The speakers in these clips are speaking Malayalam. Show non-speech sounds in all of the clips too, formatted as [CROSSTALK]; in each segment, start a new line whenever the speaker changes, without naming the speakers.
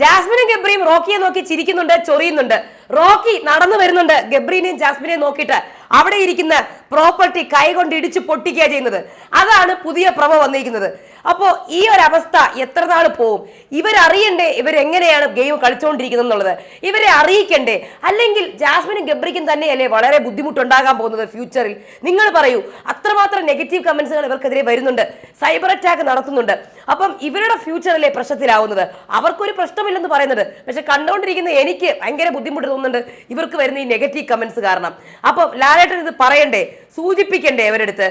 ജാസ്മിനും ഗബ്രിയും റോക്കിയെ നോക്കി ചിരിക്കുന്നുണ്ട് ചൊറിയുന്നുണ്ട്. റോക്കി നടന്നു വരുന്നുണ്ട്. ഗബ്രീനെയും ജാസ്മിനെയും നോക്കിയിട്ട് അവിടെ ഇരിക്കുന്ന പ്രോപ്പർട്ടി കൈകൊണ്ട് ഇടിച്ചു പൊട്ടിക്കുക ചെയ്യുന്നത്. അതാണ് പുതിയ പ്രഭ വന്നിരിക്കുന്നത്. അപ്പോ ഈ ഒരു അവസ്ഥ എത്ര നാൾ പോവും? ഇവരറിയണ്ടേ ഇവരെങ്ങനെയാണ് ഗെയിം കളിച്ചുകൊണ്ടിരിക്കുന്നത് എന്നുള്ളത്? ഇവരെ അറിയിക്കണ്ടേ? അല്ലെങ്കിൽ ജാസ്മിനും ഗബ്രിക്കും തന്നെയല്ലേ വളരെ ബുദ്ധിമുട്ടുണ്ടാകാൻ പോകുന്നത് ഫ്യൂച്ചറിൽ നിങ്ങൾ പറയൂ. അത്രമാത്രം നെഗറ്റീവ് കമന്റ്സുകൾ ഇവർക്കെതിരെ വരുന്നുണ്ട്. സൈബർ അറ്റാക്ക് നടത്തുന്നുണ്ട്. അപ്പം ഇവരുടെ ഫ്യൂച്ചറിലെ പ്രശ്നത്തിലാവുന്നത്? അവർക്കൊരു പ്രശ്നമില്ലെന്ന് പറയുന്നത്. പക്ഷെ കണ്ടുകൊണ്ടിരിക്കുന്ന എനിക്ക് ഭയങ്കര ബുദ്ധിമുട്ട് തോന്നുന്നുണ്ട് ഇവർക്ക് വരുന്ന ഈ നെഗറ്റീവ് കമന്റ്സ് കാരണം. അപ്പം ലാലേട്ടൻ ഇത് പറയണ്ടേ? സൂചിപ്പിക്കണ്ടേ അവരെടുത്ത്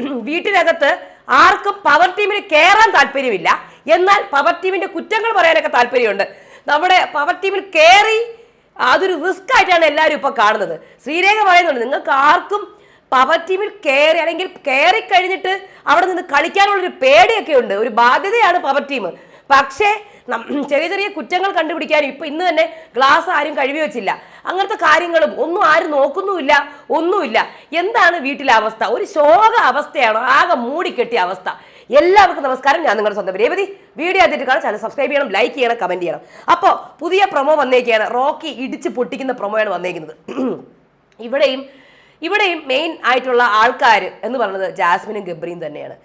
വീട്ടിനകത്ത് ആർക്കും പവർ ടീമിന് കയറാൻ താല്പര്യമില്ല. എന്നാൽ പവർ ടീമിന്റെ കുറ്റങ്ങൾ പറയാനൊക്കെ താല്പര്യമുണ്ട്. നമ്മുടെ പവർ ടീമിൽ കയറി അതൊരു റിസ്ക് ആയിട്ടാണ് എല്ലാവരും ഇപ്പോൾ കാണുന്നത്. ശ്രീരേഖ പറയുന്നുണ്ട് നിങ്ങൾക്ക് ആർക്കും പവർ ടീമിൽ കയറി അല്ലെങ്കിൽ കയറി കഴിഞ്ഞിട്ട് അവിടെ നിന്ന് കളിക്കാനുള്ളൊരു പേടിയൊക്കെ ഉണ്ട് ഒരു ബാധ്യതയാണ് പവർ ടീം പക്ഷേ ചെറിയ ചെറിയ കുറ്റങ്ങൾ കണ്ടുപിടിക്കാൻ ഇപ്പൊ ഇന്ന് തന്നെ ഗ്ലാസ് ആരും കഴുകി വെച്ചില്ല. അങ്ങനത്തെ കാര്യങ്ങളും ഒന്നും ആരും നോക്കുന്നുമില്ല ഒന്നുമില്ല. എന്താണ് വീട്ടിലെ അവസ്ഥ? ഒരു ശോക അവസ്ഥയാണോ? ആകെ മൂടിക്കെട്ടിയ അവസ്ഥ. എല്ലാവർക്കും നമസ്കാരം. ഞാൻ നിങ്ങളുടെ സ്വന്തം രേവതി. വീഡിയോ ആദ്യമായിട്ട് കാണാൻ ചാനൽ സബ്സ്ക്രൈബ് ചെയ്യണം ലൈക്ക് ചെയ്യണം കമന്റ് ചെയ്യണം. അപ്പോൾ പുതിയ പ്രൊമോ വന്നേക്കാണ്. റോക്കി ഇടിച്ച് പൊട്ടിക്കുന്ന പ്രൊമോയാണ് വന്നേക്കുന്നത്. [CLEARS THROAT] ഇവിടെയും ഇവിടെയും മെയിൻ ആയിട്ടുള്ള ആൾക്കാർ എന്ന് പറയുന്നത് ജാസ്മിനും ഗബ്രിയും തന്നെയാണ്.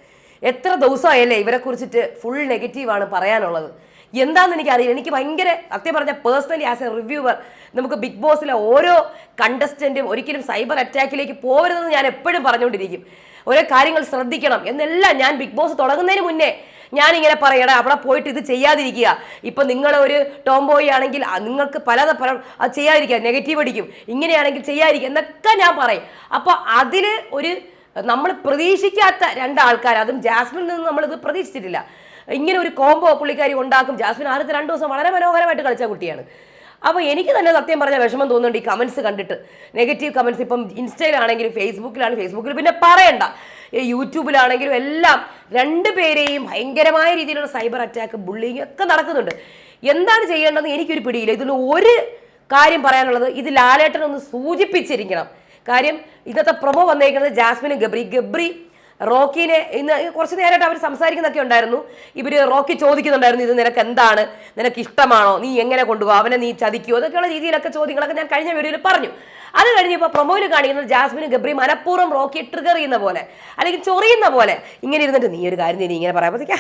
എത്ര ദിവസമായല്ലേ ഇവരെ കുറിച്ചിട്ട് ഫുൾ നെഗറ്റീവാണ് പറയാനുള്ളത്. എന്താണെന്ന് എനിക്കറിയില്ല. എനിക്ക് ഭയങ്കര സത്യം പറഞ്ഞ പേഴ്സണലി ആസ് എ റിവ്യൂവർ നമുക്ക് ബിഗ് ബോസിലെ ഓരോ കണ്ടസ്റ്റന്റും ഒരിക്കലും സൈബർ അറ്റാക്കിലേക്ക് പോകരുതെന്ന് ഞാൻ എപ്പോഴും പറഞ്ഞുകൊണ്ടിരിക്കും. ഓരോ കാര്യങ്ങൾ ശ്രദ്ധിക്കണം. എന്നെല്ലാം ഞാൻ ബിഗ് ബോസ് തുടങ്ങുന്നതിന് മുന്നേ ഞാൻ ഇങ്ങനെ പറയണം അവിടെ പോയിട്ട് ഇത് ചെയ്യാതിരിക്കുക. ഇപ്പം നിങ്ങൾ ഒരു ടോംബോയ് ആണെങ്കിൽ നിങ്ങൾക്ക് പല പല അത് ചെയ്യാതിരിക്കുക. നെഗറ്റീവ് അടിക്കും. ഇങ്ങനെയാണെങ്കിൽ ചെയ്യാതിരിക്കുക. എന്നൊക്കെ ഞാൻ പറയും. അപ്പോൾ അതിൽ ഒരു നമ്മൾ പ്രതീക്ഷിക്കാത്ത രണ്ടാൾക്കാർ അതും ജാസ്മിനിൽ നിന്ന് നമ്മളിത് പ്രതീക്ഷിച്ചിട്ടില്ല. ഇങ്ങനെ ഒരു കോംബോ പുള്ളിക്കാരി ഉണ്ടാക്കും. ജാസ്മിൻ ആദ്യത്തെ രണ്ട് ദിവസം വളരെ മനോഹരമായിട്ട് കളിച്ച കുട്ടിയാണ്. അപ്പോൾ എനിക്ക് തന്നെ സത്യം പറഞ്ഞ വിഷമം തോന്നുന്നുണ്ട് ഈ കമൻസ് കണ്ടിട്ട്. നെഗറ്റീവ് കമൻസ് ഇപ്പം ഇൻസ്റ്റയിലാണെങ്കിലും ഫേസ്ബുക്കിലാണ് ഫേസ്ബുക്കിൽ പിന്നെ പറയണ്ട. യൂട്യൂബിലാണെങ്കിലും എല്ലാം രണ്ട് പേരെയും ഭയങ്കരമായ രീതിയിലുള്ള സൈബർ അറ്റാക്ക് ബുള്ളിങ് ഒക്കെ നടക്കുന്നുണ്ട്. എന്താണ് ചെയ്യേണ്ടതെന്ന് എനിക്കൊരു പിടിയില്ല. ഇതിൽ ഒരു കാര്യം പറയാനുള്ളത് ഇത് ലാലേട്ടൻ ഒന്ന് സൂചിപ്പിച്ചിരിക്കണം. കാര്യം ഇന്നത്തെ പ്രൊമോ വന്നേക്കുന്നത് ജാസ്മിനും ഗബ്രി. ഗബ്രി റോക്കിനെ ഇന്ന് കുറച്ച് നേരമായിട്ട് അവർ സംസാരിക്കുന്നൊക്കെ ഉണ്ടായിരുന്നു. ഇവർ റോക്കി ചോദിക്കുന്നുണ്ടായിരുന്നു ഇത് നിനക്ക് എന്താണ്? നിനക്ക് ഇഷ്ടമാണോ? നീ എങ്ങനെ കൊണ്ടുപോകും അവനെ നീ ചതിക്കുമോ അതൊക്കെയുള്ള രീതിയിലൊക്കെ ചോദ്യങ്ങളൊക്കെ ഞാൻ കഴിഞ്ഞ വീഡിയോയിൽ പറഞ്ഞു. അത് കഴിഞ്ഞപ്പോൾ പ്രൊമോയിൽ കാണിക്കുന്നത് ജാസ്മിനും ഗബ്രി മനഃപൂർവം റോക്കി ട്രിഗർ ചെയ്യുന്ന പോലെ അല്ലെങ്കിൽ ചൊറിയുന്ന പോലെ ഇങ്ങനെ ഇരുന്നിട്ട് നീ ഒരു കാര്യം നീ ഇങ്ങനെ പറയുമ്പോഴത്തേക്ക്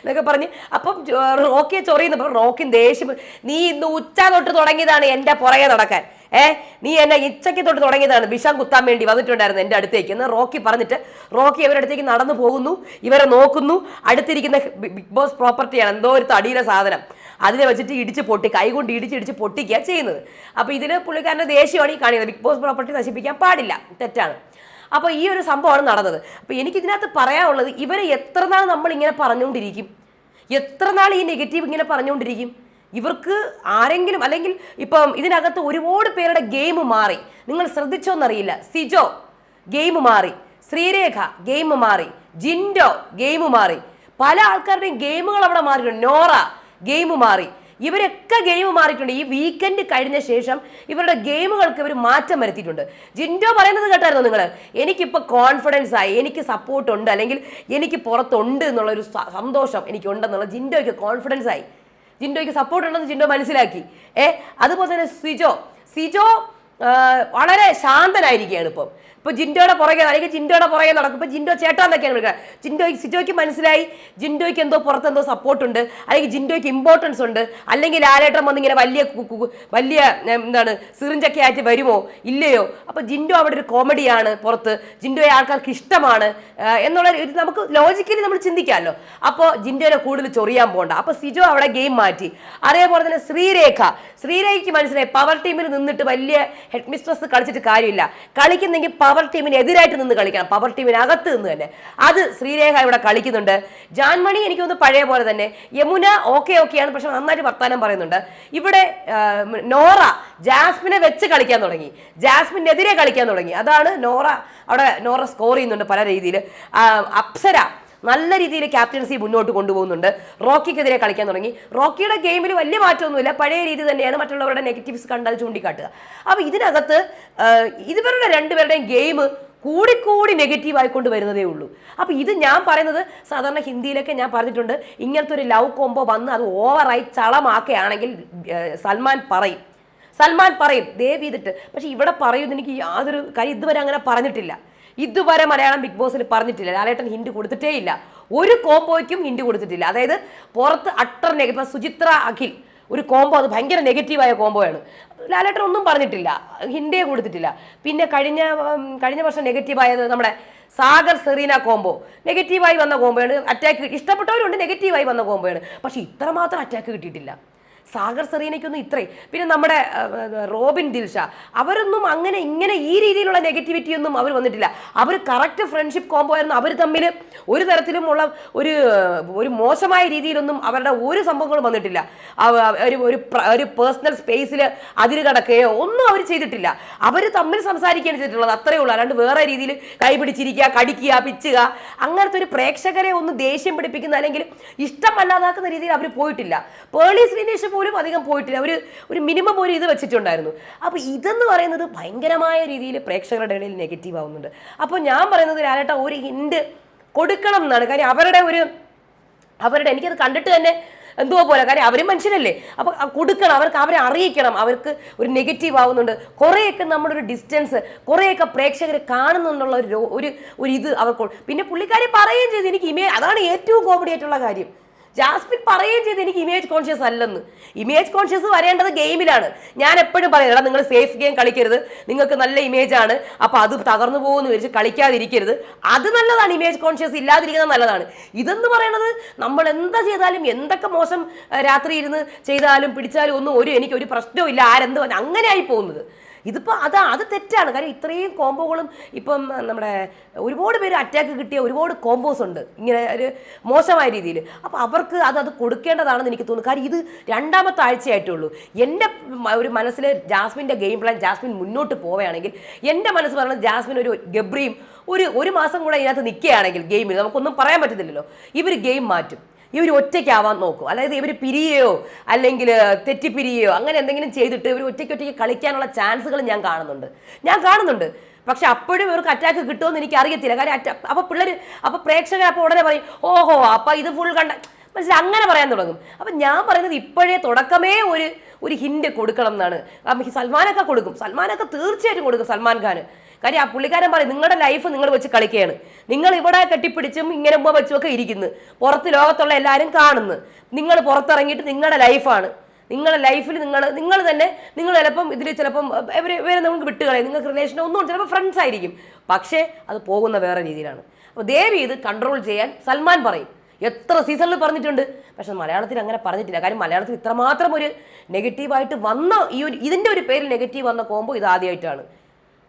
എന്നൊക്കെ പറഞ്ഞ് അപ്പം റോക്കിയെ ചൊറിയുന്നപ്പോൾ റോക്കിൻ ദേഷ്യം നീ ഇന്ന് ഉച്ച തൊട്ട് തുടങ്ങിയതാണ് എന്റെ പുറകെ നടക്കാൻ. ഏ നീ എന്നെ ഇച്ചയ്ക്ക് തൊട്ട് തുടങ്ങിയതാണ് വിഷം കുത്താൻ വേണ്ടി വന്നിട്ടുണ്ടായിരുന്നു എന്റെ അടുത്തേക്ക്. എന്ന് റോക്കി പറഞ്ഞിട്ട് റോക്കി അവരുടെ അടുത്തേക്ക് നടന്നു പോകുന്നു. ഇവരെ നോക്കുന്നു. അടുത്തിരിക്കുന്ന ബിഗ് ബോസ് പ്രോപ്പർട്ടിയാണ് എന്തോ ഒരു തടിയുടെ സാധനം. അതിനെ വെച്ചിട്ട് ഇടിച്ച് പൊട്ടി കൈകൊണ്ട് ഇടിച്ച് ഇടിച്ച് പൊട്ടിക്കുക ചെയ്യുന്നത്. അപ്പോൾ ഇതിന് പുള്ളിക്കാരന്റെ ദേഷ്യമാണ് ഈ കാണിക്കുന്നത്. ബിഗ് ബോസ് പ്രോപ്പർട്ടി നശിപ്പിക്കാൻ പാടില്ല. തെറ്റാണ്. അപ്പോൾ ഈ ഒരു സംഭവമാണ് നടന്നത്. അപ്പോൾ എനിക്ക് ഇതിനകത്ത് പറയാനുള്ളത് ഇവരെ എത്ര നാൾ നമ്മൾ ഇങ്ങനെ പറഞ്ഞുകൊണ്ടിരിക്കും? എത്ര നാൾ ഈ നെഗറ്റീവ് ഇങ്ങനെ പറഞ്ഞുകൊണ്ടിരിക്കും? ഇവർക്ക് ആരെങ്കിലും അല്ലെങ്കിൽ ഇപ്പം ഇതിനകത്ത് ഒരുപാട് പേരുടെ ഗെയിം മാറി. നിങ്ങൾ ശ്രദ്ധിച്ചോന്നറിയില്ല. സിജോ ഗെയിം മാറി. ശ്രീരേഖ ഗെയിം മാറി. ജിൻഡോ ഗെയിം മാറി. പല ആൾക്കാരുടെയും ഗെയിമുകൾ അവിടെ മാറിയിട്ടുണ്ട്. നോറ ഗെയിം മാറി. ഇവരൊക്കെ ഗെയിം മാറിയിട്ടുണ്ട്. ഈ വീക്കെൻഡ് കഴിഞ്ഞ ശേഷം ഇവരുടെ ഗെയിമുകൾക്ക് ഇവർ മാറ്റം വരുത്തിയിട്ടുണ്ട്. ജിൻഡോ പറയുന്നത് കേട്ടായിരുന്നു നിങ്ങൾ എനിക്കിപ്പോൾ കോൺഫിഡൻസ് ആയി. എനിക്ക് സപ്പോർട്ട് ഉണ്ട്. അല്ലെങ്കിൽ എനിക്ക് പുറത്തുണ്ട് എന്നുള്ളൊരു സന്തോഷം എനിക്കുണ്ടെന്നുള്ള ജിൻഡോയ്ക്ക് കോൺഫിഡൻസ് ആയി. ജിൻഡോയ്ക്ക് സപ്പോർട്ട് ഉണ്ടെന്ന് ജിൻഡോ മനസ്സിലാക്കി. ഏ അതുപോലെ തന്നെ സിജോ. സിജോ വളരെ ശാന്തനായിരിക്കുകയാണ് ഇപ്പം. ഇപ്പൊ ജിൻഡോയുടെ പുറകെ അല്ലെങ്കിൽ ജിൻഡോയുടെ പുറകെ നടക്കും. ഇപ്പൊ ജിൻഡോ ചേട്ടാ എന്നൊക്കെയാണ് വിളിക്കുന്നത് ജിൻഡോയ്ക്ക് സിജോയ്ക്ക് മനസ്സിലായി ജിൻഡോയ്ക്ക് എന്തോ പുറത്ത് എന്തോ സപ്പോർട്ട് ഉണ്ട് അല്ലെങ്കിൽ ജിൻഡോയ്ക്ക് ഇമ്പോർട്ടൻസ് ഉണ്ട് അല്ലെങ്കിൽ ലാലേട്ടൻ വന്ന് ഇങ്ങനെ വലിയ വലിയ എന്താണ് സിറിഞ്ചൊക്കെ ആയിട്ട് വരുമോ ഇല്ലയോ? അപ്പൊ ജിൻഡോ അവിടെ ഒരു കോമഡിയാണ് പുറത്ത്. ജിൻഡോയെ ആൾക്കാർക്ക് ഇഷ്ടമാണ് എന്നുള്ള ഒരു നമുക്ക് ലോജിക്കലി നമ്മൾ ചിന്തിക്കാമല്ലോ. അപ്പോൾ ജിൻഡോനെ കൂടുതൽ ചൊറിയാൻ പോകണ്ട അപ്പോൾ സിജോ അവിടെ ഗെയിം മാറ്റി. അതേപോലെ തന്നെ ശ്രീരേഖ. ശ്രീരേഖയ്ക്ക് മനസ്സിലായി പവർ ടീമിൽ നിന്നിട്ട് വലിയ ഹെഡ് മിസ്ട്രസ് കളിച്ചിട്ട് കാര്യമില്ല. കളിക്കുന്നെങ്കിൽ പവർ ടീമിന് എതിരായിട്ട് നിന്ന് കളിക്കണം. പവർ ടീമിനകത്ത് നിന്ന് തന്നെ. അത് ശ്രീരേഖ ഇവിടെ കളിക്കുന്നുണ്ട്. ജാൻമണി എനിക്ക് തോന്നുന്നു പഴയ പോലെ തന്നെ. യമുന ഓക്കെ ഓക്കെയാണ് പക്ഷെ നന്നായിട്ട് വർത്താനം പറയുന്നുണ്ട്. ഇവിടെ നോറ ജാസ്മിനെ വെച്ച് കളിക്കാൻ തുടങ്ങി. ജാസ്മിനെതിരെ കളിക്കാൻ തുടങ്ങി. അതാണ് നോറ അവിടെ നോറ സ്കോർ ചെയ്യുന്നുണ്ട് പല രീതിയിൽ അപ്സര നല്ല രീതിയിൽ ക്യാപ്റ്റൻസി മുന്നോട്ട് കൊണ്ടുപോകുന്നുണ്ട്. റോക്കിക്കെതിരെ കളിക്കാൻ തുടങ്ങി. റോക്കിയുടെ ഗെയിമിൽ വലിയ മാറ്റമൊന്നുമില്ല. പഴയ രീതി തന്നെയാണ് മറ്റുള്ളവരുടെ നെഗറ്റീവ്സ് കണ്ടത് ചൂണ്ടിക്കാട്ടുക. അപ്പോൾ ഇതിനകത്ത് ഇതുവരെ രണ്ടുപേരുടെയും ഗെയിം കൂടിക്കൂടി നെഗറ്റീവ് ആയിക്കൊണ്ട് വരുന്നതേ ഉള്ളൂ. അപ്പോൾ ഇത് ഞാൻ പറയുന്നത് സാധാരണ ഹിന്ദിയിലൊക്കെ ഞാൻ പറഞ്ഞിട്ടുണ്ട്. ഇങ്ങനത്തെ ഒരു ലവ് കോംബോ വന്ന് അത് ഓവറായി ചളമാക്കുകയാണെങ്കിൽ സൽമാൻ പറയും. സൽമാൻ പറയും ദയവ് ചെയ്തിട്ട് പക്ഷെ ഇവിടെ പറയുന്നത് എനിക്ക് യാതൊരു കാര്യം ഇതുവരെ അങ്ങനെ പറഞ്ഞിട്ടില്ല. ഇതുവരെ മലയാളം ബിഗ് ബോസിൽ പറഞ്ഞിട്ടില്ല. ലാലേട്ടൻ ഹിന്റ് കൊടുത്തിട്ടേ ഇല്ല. ഒരു കോംബോയ്ക്കും ഹിന്റ് കൊടുത്തിട്ടില്ല. അതായത് പുറത്ത് അട്ടർ നെഗറ്റീവ് സുചിത്ര അഖിൽ ഒരു കോംബോ അത് ഭയങ്കര നെഗറ്റീവായ കോംബോയാണ്. ലാലേട്ടൻ ഒന്നും പറഞ്ഞിട്ടില്ല. ഹിൻഡേ കൊടുത്തിട്ടില്ല. പിന്നെ കഴിഞ്ഞ കഴിഞ്ഞ വർഷം നെഗറ്റീവായത് നമ്മുടെ സാഗർ സെറീന കോംബോ. നെഗറ്റീവായി വന്ന കോംബോയാണ്. അറ്റാക്ക് ഇഷ്ടപ്പെട്ടവരുണ്ട് നെഗറ്റീവായി വന്ന കോംബോയാണ്. പക്ഷെ ഇത്രമാത്രം അറ്റാക്ക് കിട്ടിയിട്ടില്ല. സാഗർ സെറീനയ്ക്കൊന്നും ഇത്രയും. പിന്നെ നമ്മുടെ റോബിൻ ദിൽഷ അവരൊന്നും അങ്ങനെ ഇങ്ങനെ ഈ രീതിയിലുള്ള നെഗറ്റിവിറ്റി ഒന്നും അവർ വന്നിട്ടില്ല. അവർ കറക്റ്റ് ഫ്രണ്ട്ഷിപ്പ് കോംബോ ആയിരുന്നു. അവർ തമ്മിൽ ഒരു തരത്തിലും ഉള്ള ഒരു ഒരു മോശമായ രീതിയിലൊന്നും അവരുടെ ഒരു സംഭവങ്ങളും വന്നിട്ടില്ല. ഒരു ഒരു പേഴ്സണൽ സ്പേസിൽ അതിര് കടക്കുകയോ ഒന്നും അവർ ചെയ്തിട്ടില്ല. അവർ തമ്മിൽ സംസാരിക്കുകയാണ് ചെയ്തിട്ടുള്ളത്. അത്രയേ ഉള്ളൂ. അല്ലാണ്ട് വേറെ രീതിയിൽ കൈപിടിച്ചിരിക്കുക കടിക്കുക പിച്ചുക അങ്ങനത്തെ ഒരു പ്രേക്ഷകരെ ഒന്ന് ദേഷ്യം പിടിപ്പിക്കുന്ന അല്ലെങ്കിൽ ഇഷ്ടമല്ലാതാക്കുന്ന രീതിയിൽ അവർ പോയിട്ടില്ല. പേളി ശ്രീനേഷ് പോലും അധികം പോയിട്ടില്ല. ഒരു ഒരു മിനിമം ഒരു ഇത് വെച്ചിട്ടുണ്ടായിരുന്നു. അപ്പോൾ ഇതെന്ന് പറയുന്നത് ഭയങ്കരമായ രീതിയിൽ പ്രേക്ഷകരുടെ ഇടയിൽ നെഗറ്റീവ് ആവുന്നുണ്ട്. അപ്പോൾ ഞാൻ പറയുന്നത് ലാലേട്ട ഒരു ഹിൻഡ് കൊടുക്കണം എന്നാണ്. കാര്യം അവരുടെ ഒരു അവരുടെ എനിക്കത് കണ്ടിട്ട് തന്നെ എന്തോ പോലെ കാര്യം അവരും മനുഷ്യരല്ലേ. അപ്പോൾ കൊടുക്കണം അവർക്ക് അവരെ അറിയിക്കണം അവർക്ക് ഒരു നെഗറ്റീവ് ആവുന്നുണ്ട്. കുറേയൊക്കെ നമ്മുടെ ഒരു ഡിസ്റ്റൻസ് കുറേയൊക്കെ പ്രേക്ഷകർ കാണുന്നുണ്ടുള്ള ഒരു ഒരു ഒരു ഇത് അവർക്ക്. പിന്നെ പുള്ളിക്കാരി പറയുകയും ചെയ്തു എനിക്ക് ഇമേ അതാണ് ഏറ്റവും കോമഡി ആയിട്ടുള്ള കാര്യം. ജാസ്മിൻ പറയുകയും ചെയ്ത് എനിക്ക് ഇമേജ് കോൺഷ്യസ് അല്ലെന്ന്. ഇമേജ് കോൺഷ്യസ് വരേണ്ടത് ഗെയിമിലാണ് ഞാൻ എപ്പോഴും പറയുന്നത് നിങ്ങൾ സേഫ് ഗെയിം കളിക്കരുത്. നിങ്ങൾക്ക് നല്ല ഇമേജ് ആണ്. അപ്പോൾ അത് തകർന്നു പോകുമെന്ന് വിചാരിച്ച് കളിക്കാതിരിക്കരുത്. അത് നല്ലതാണ്. ഇമേജ് കോൺഷ്യസ് ഇല്ലാതിരിക്കുന്നത് നല്ലതാണ്. ഇതെന്ന് പറയുന്നത് നമ്മൾ എന്താ ചെയ്താലും എന്തൊക്കെ മോശം രാത്രി ഇരുന്ന് ചെയ്താലും പിടിച്ചാലും ഒന്നും ഒരു എനിക്ക് ഒരു പ്രശ്നവും ഇല്ല. ആരെന്ത് അങ്ങനെ ആയി പോകുന്നത്. ഇതിപ്പോൾ അത് അത് തെറ്റാണ്. കാര്യം ഇത്രയും കോംബോകളും ഇപ്പം നമ്മുടെ ഒരുപാട് പേര് അറ്റാക്ക് കിട്ടിയ ഒരുപാട് കോമ്പോസ് ഉണ്ട്. ഇങ്ങനെ ഒരു മോശമായ രീതിയിൽ. അപ്പോൾ അവർക്ക് അത് അത് കൊടുക്കേണ്ടതാണെന്ന് എനിക്ക് തോന്നുന്നു. കാര്യം ഇത് രണ്ടാമത്തെ ആഴ്ചയായിട്ടുള്ളൂ. എന്റെ ഒരു മനസ്സിൽ ജാസ്മിന്റെ ഗെയിം പ്ലാൻ ജാസ്മിൻ മുന്നോട്ട് പോവുകയാണെങ്കിൽ എന്റെ മനസ്സ് പറയുന്നത് ജാസ്മിൻ ഒരു ഗബ്രിയും ഒരു ഒരു മാസം കൂടെ ഇതിനകത്ത് നിൽക്കുകയാണെങ്കിൽ ഗെയിമിൽ നമുക്കൊന്നും പറയാൻ പറ്റത്തില്ലല്ലോ. ഇവർ ഗെയിം മാറ്റും. ഇവർ ഒറ്റയ്ക്കാവാൻ നോക്കും. അതായത് ഇവർ പിരിയോ അല്ലെങ്കിൽ തെറ്റിപ്പിരിയോ അങ്ങനെ എന്തെങ്കിലും ചെയ്തിട്ട് ഇവർ ഒറ്റയ്ക്ക് ഒറ്റയ്ക്ക് കളിക്കാനുള്ള ചാൻസുകൾ ഞാൻ കാണുന്നുണ്ട്. ഞാൻ കാണുന്നുണ്ട്. പക്ഷെ അപ്പോഴും ഇവർക്ക് അറ്റാക്ക് കിട്ടുമെന്ന് എനിക്ക് അറിയത്തില്ല കാര്യം അറ്റ അപ്പോൾ പിള്ളേർ അപ്പോൾ പ്രേക്ഷകർ അപ്പോൾ ഉടനെ പറയും ഓഹോ അപ്പോൾ ഇത് ഫുൾ കണ്ട മനസ്സിലായി? അങ്ങനെ പറയാൻ തുടങ്ങും. അപ്പം ഞാൻ പറയുന്നത് ഇപ്പോഴേ തുടക്കമേ ഒരു ഒരു ഹിന്റ് കൊടുക്കണം എന്നാണ്. സൽമാനൊക്കെ കൊടുക്കും. സൽമാനൊക്കെ തീർച്ചയായിട്ടും കൊടുക്കും സൽമാൻ ഖാൻ കാര്യം ആ പുള്ളിക്കാരൻ പറയും നിങ്ങളുടെ ലൈഫ് നിങ്ങൾ വെച്ച് കളിക്കുകയാണ് നിങ്ങൾ ഇവിടെ കെട്ടിപ്പിടിച്ചും ഇങ്ങനെ ഉമ്മ വെച്ചും ഒക്കെ ഇരിക്കുന്നു. പുറത്ത് ലോകത്തുള്ള എല്ലാവരും കാണുന്നു. നിങ്ങൾ പുറത്തിറങ്ങിയിട്ട് നിങ്ങളുടെ ലൈഫാണ് നിങ്ങളുടെ ലൈഫിൽ നിങ്ങൾ നിങ്ങൾ തന്നെ നിങ്ങൾ ചിലപ്പം ഇതിൽ ചിലപ്പം ഇവരെ ഇവരെ നമുക്ക് വിട്ടുകളയും നിങ്ങൾക്ക് റിലേഷൻ ഒന്നും ചിലപ്പോൾ ഫ്രണ്ട്സ് ആയിരിക്കും. പക്ഷേ അത് പോകുന്ന വേറെ രീതിയിലാണ്. അപ്പോൾ ദേവി ഇത് കൺട്രോൾ ചെയ്യാൻ സൽമാൻ പറയും. എത്ര സീസണിൽ പറഞ്ഞിട്ടുണ്ട്. പക്ഷെ മലയാളത്തിൽ അങ്ങനെ പറഞ്ഞിട്ടില്ല. കാര്യം മലയാളത്തിൽ ഇത്രമാത്രം ഒരു നെഗറ്റീവായിട്ട് വന്ന ഈ ഒരു ഇതിന്റെ ഒരു പേരിൽ നെഗറ്റീവ് വന്ന കോമ്പോ ഇത് ആദ്യമായിട്ടാണ്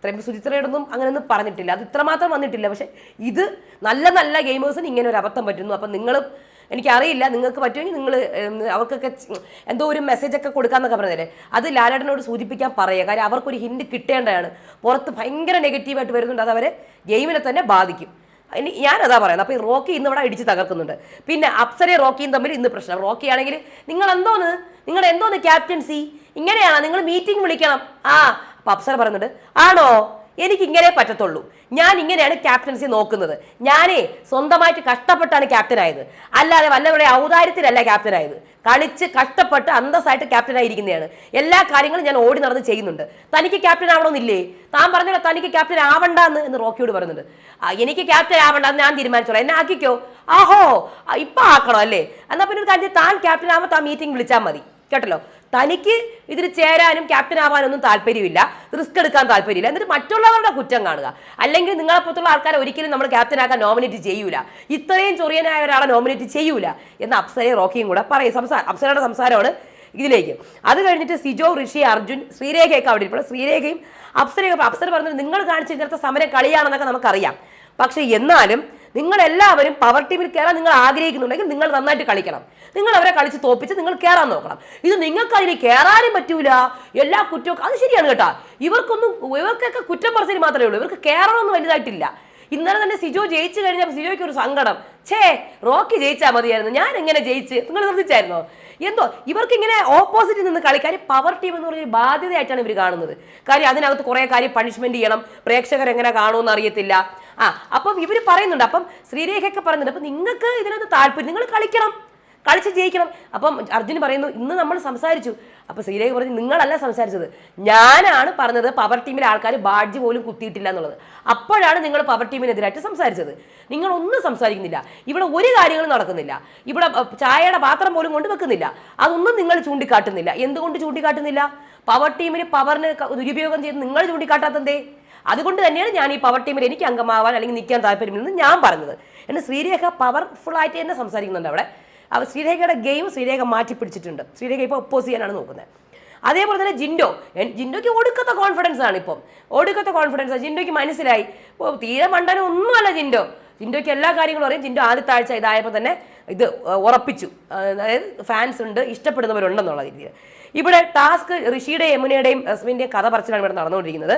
ഇത്രയും സുചിത്രയോടൊന്നും അങ്ങനെയൊന്നും പറഞ്ഞിട്ടില്ല. അത് ഇത്രമാത്രം വന്നിട്ടില്ല. പക്ഷേ ഇത് നല്ല നല്ല ഗെയിമേഴ്സിന് ഇങ്ങനെ ഒരു അബദ്ധം പറ്റുന്നു. അപ്പം നിങ്ങൾ എനിക്കറിയില്ല. നിങ്ങൾക്ക് പറ്റുമെങ്കിൽ നിങ്ങൾ അവർക്കൊക്കെ എന്തോ ഒരു മെസ്സേജ് ഒക്കെ കൊടുക്കാന്നൊക്കെ പറഞ്ഞതല്ലേ? അത് ലാലേട്ടനോട് സൂചിപ്പിക്കാൻ പറയുക. കാര്യം അവർക്കൊരു ഹിൻഡ് കിട്ടേണ്ടതാണ്. പുറത്ത് ഭയങ്കര നെഗറ്റീവായിട്ട് വരുന്നുണ്ട്. അത് അവരെ ഗെയിമിനെ തന്നെ ബാധിക്കും. ഇനി ഞാനതാ പറയുന്നത്. അപ്പോൾ ഈ റോക്കി ഇന്ന് ഇവിടെ അടിച്ച് തകർക്കുന്നുണ്ട്. പിന്നെ അപ്സരയും റോക്കിയും തമ്മിൽ ഇന്ന് പ്രശ്നം. റോക്കി ആണെങ്കിൽ നിങ്ങൾ എന്തോന്ന് നിങ്ങൾ എന്തോന്ന് ക്യാപ്റ്റൻസി ഇങ്ങനെയാണ് നിങ്ങൾ മീറ്റിംഗ് വിളിക്കണം. ആ അപ്പം അപ്സര പറയുന്നുണ്ട് ആണോ? എനിക്ക് ഇങ്ങനെ പറ്റത്തുള്ളൂ. ഞാൻ ഇങ്ങനെയാണ് ക്യാപ്റ്റൻസി നോക്കുന്നത്. ഞാനേ സ്വന്തമായിട്ട് കഷ്ടപ്പെട്ടാണ് ക്യാപ്റ്റൻ ആയത് അല്ലാതെ വല്ലവരുടെ ഔദാര്യത്തിലല്ല ക്യാപ്റ്റൻ ആയത് കളിച്ച് കഷ്ടപ്പെട്ട് അന്തസ്സായിട്ട് ക്യാപ്റ്റൻ ആയിരിക്കുന്നതാണ് എല്ലാ കാര്യങ്ങളും ഞാൻ ഓടി നടന്ന് ചെയ്യുന്നുണ്ട്. തനിക്ക് ക്യാപ്റ്റൻ ആവണമെന്നില്ലേ താൻ പറഞ്ഞല്ലോ തനിക്ക് ക്യാപ്റ്റൻ ആവണ്ട എന്ന് റോക്കിയോട് പറയുന്നുണ്ട്. എനിക്ക് ക്യാപ്റ്റൻ ആവണ്ട ഞാൻ തീരുമാനിച്ചോളാം. എന്നെ ആക്കിക്കോ. ആഹോ ഇപ്പൊ ആക്കണോ അല്ലേ? എന്നാ പിന്നെ ഒരു താൻ ക്യാപ്റ്റൻ ആവുമ്പോൾ താൻ മീറ്റിംഗ് വിളിച്ചാൽ മതി. കേട്ടല്ലോ? തനിക്ക് ഇതിൽ ചേരാനും ക്യാപ്റ്റൻ ആവാനൊന്നും താല്പര്യമില്ല. റിസ്ക് എടുക്കാൻ താല്പര്യമില്ല. എന്നിട്ട് മറ്റുള്ളവരുടെ കുറ്റം കാണുക. അല്ലെങ്കിൽ നിങ്ങളെപ്പോഴത്തുള്ള ആൾക്കാരെ ഒരിക്കലും നമ്മൾ ക്യാപ്റ്റൻ ആക്കാൻ നോമിനേറ്റ് ചെയ്യൂല. ഇത്രയും ചൊറിയനായ ഒരാളെ നോമിനേറ്റ് ചെയ്യൂല. എന്ന് അപ്സരയും റോക്കിയും കൂടെ പറയും. സംസാരം അപ്സരയുടെ സംസാരമാണ് ഇതിലേക്ക്. അത് കഴിഞ്ഞിട്ട് സിജോ ഋഷി അർജുൻ ശ്രീരേഖയൊക്കെ അവിടെ ഇപ്പോൾ ശ്രീരേഖയും അപ്സരയൊക്കെ അപ്സര പറഞ്ഞത് നിങ്ങൾ കാണിച്ച ഇന്നത്തെ സമരം കളിയാണെന്നൊക്കെ നമുക്കറിയാം. പക്ഷേ എന്നാലും നിങ്ങൾ എല്ലാവരും പവർ ടീമിൽ കയറാൻ നിങ്ങൾ ആഗ്രഹിക്കുന്നുണ്ടെങ്കിൽ നിങ്ങൾ നന്നായിട്ട് കളിക്കണം. നിങ്ങൾ അവരെ കളിച്ച് തോപ്പിച്ച് നിങ്ങൾ കയറാൻ നോക്കണം. ഇത് നിങ്ങൾക്ക് അതിന് കയറാനും പറ്റൂല. എല്ലാ കുറ്റവും അത് ശരിയാണ് കേട്ടോ. ഇവർക്കൊന്നും ഇവർക്കൊക്കെ കുറ്റം പറച്ചിൽ മാത്രമേ ഉള്ളൂ. ഇവർക്ക് കയറണമെന്ന് വലുതായിട്ടില്ല. ഇന്നലെ തന്നെ സിജോ ജയിച്ചു കഴിഞ്ഞപ്പോൾ സിജോയ്ക്ക് ഒരു സങ്കടം. ഛേ റോക്കി ജയിച്ചാൽ മതിയായിരുന്നു. ഞാൻ എങ്ങനെ ജയിച്ച്? നിങ്ങൾ ശ്രദ്ധിച്ചായിരുന്നോ എന്തോ ഇവർക്ക് ഇങ്ങനെ ഓപ്പോസിറ്റ് നിന്ന് കളി കാര്യം പവർ ടീം എന്ന് പറഞ്ഞൊരു ബാധ്യതയായിട്ടാണ് ഇവർ കാണുന്നത്. കാര്യം അതിനകത്ത് കുറേ കാര്യം പണിഷ്മെന്റ് ചെയ്യണം. പ്രേക്ഷകർ എങ്ങനെ കാണുമെന്ന് അറിയത്തില്ല. ആ അപ്പം ഇവർ പറയുന്നുണ്ട്. അപ്പം ശ്രീരേഖയൊക്കെ പറയുന്നുണ്ട്. അപ്പം നിങ്ങൾക്ക് ഇതിനകത്ത് താല്പര്യം നിങ്ങൾ കളിക്കണം. കളിച്ച് ജയിക്കണം. അപ്പം അർജുൻ പറയുന്നു ഇന്ന് നമ്മൾ സംസാരിച്ചു. അപ്പൊ ശ്രീരേഖ പറഞ്ഞു നിങ്ങളല്ല സംസാരിച്ചത്. ഞാനാണ് പറഞ്ഞത് പവർ ടീമിലെ ആൾക്കാർ ബാഡ്ജ് പോലും കുത്തിയിട്ടില്ല എന്നുള്ളത്. അപ്പോഴാണ് നിങ്ങൾ പവർ ടീമിനെതിരായിട്ട് സംസാരിച്ചത്. നിങ്ങൾ ഒന്നും സംസാരിക്കുന്നില്ല. ഇവിടെ ഒരു കാര്യങ്ങളും നടക്കുന്നില്ല. ഇവിടെ ചായയുടെ പാത്രം പോലും കൊണ്ട് വെക്കുന്നില്ല. അതൊന്നും നിങ്ങൾ ചൂണ്ടിക്കാട്ടുന്നില്ല. എന്തുകൊണ്ട് ചൂണ്ടിക്കാട്ടുന്നില്ല? പവർ ടീമിന് പവറിന് ദുരുപയോഗം ചെയ്ത് നിങ്ങൾ ചൂണ്ടിക്കാട്ടാത്തതേ അതുകൊണ്ട് തന്നെയാണ് ഞാൻ ഈ പവർ ടീമിൽ എനിക്ക് അംഗമാവാൻ അല്ലെങ്കിൽ നിൽക്കാൻ താല്പര്യമില്ലെന്ന് ഞാൻ പറഞ്ഞത്. എന്നെ ശ്രീരേഖ ആയിട്ട് തന്നെ സംസാരിക്കുന്നുണ്ട് അവിടെ. അവ ശ്രീരേഖയുടെ ഗെയിം ശ്രീരേഖ മാറ്റി പിടിച്ചിട്ടുണ്ട് ശ്രീരേഖ ഇപ്പോൾ ഒപ്പോസ് ചെയ്യാനാണ് നോക്കുന്നത്. അതേപോലെ തന്നെ ജിൻഡോ. ജിൻഡോയ്ക്ക് ഒടുക്കത്തെ കോൺഫിഡൻസ് ആണ് ഇപ്പം. ഒടുക്കത്തെ കോൺഫിഡൻസ് ആണ് ജിൻഡോയ്ക്ക് മനസ്സിലായി. തീരെ മണ്ടനം ഒന്നുമല്ല ജിൻഡോ. ജിൻഡോയ്ക്ക് എല്ലാ കാര്യങ്ങളും അറിയാം. ജിൻഡോ ആദ്യത്തെ ആഴ്ച ഇതായപ്പോൾ തന്നെ ഇത് ഉറപ്പിച്ചു. അതായത് ഫാൻസ് ഉണ്ട് ഇഷ്ടപ്പെടുന്നവരുണ്ടെന്നുള്ള രീതിയിൽ. ഇവിടെ ടാസ്ക് ഋഷിയുടെയും യമുനയുടെയും റസ്മിന്റെയും കഥ പറച്ചിലാണ് ഇവിടെ നടന്നുകൊണ്ടിരിക്കുന്നത്.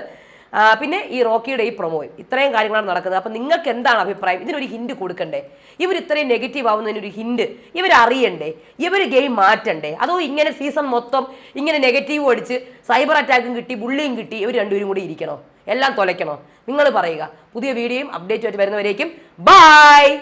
പിന്നെ ഈ റോക്കിയുടെ ഈ പ്രൊമോയും ഇത്രയും കാര്യങ്ങളാണ് നടക്കുന്നത്. അപ്പം നിങ്ങൾക്ക് എന്താണ് അഭിപ്രായം? ഇതിനൊരു ഹിന്റ് കൊടുക്കണ്ടേ? ഇവർ ഇത്രയും നെഗറ്റീവ് ആവുന്നതിനൊരു ഹിന്റ് ഇവർ അറിയണ്ടേ ഇവർ ഗെയിം മാറ്റണ്ടേ? അതോ ഇങ്ങനെ സീസൺ മൊത്തം ഇങ്ങനെ നെഗറ്റീവ് അടിച്ച് സൈബർ അറ്റാക്കും കിട്ടി ബുള്ളിയും കിട്ടി ഇവർ രണ്ടുപേരും കൂടി ഇരിക്കണോ? എല്ലാം തുലയ്ക്കണോ? നിങ്ങൾ പറയുക. പുതിയ വീഡിയോയും അപ്ഡേറ്റ് ആയിട്ട് വരുന്നവരേക്കും. ബൈ!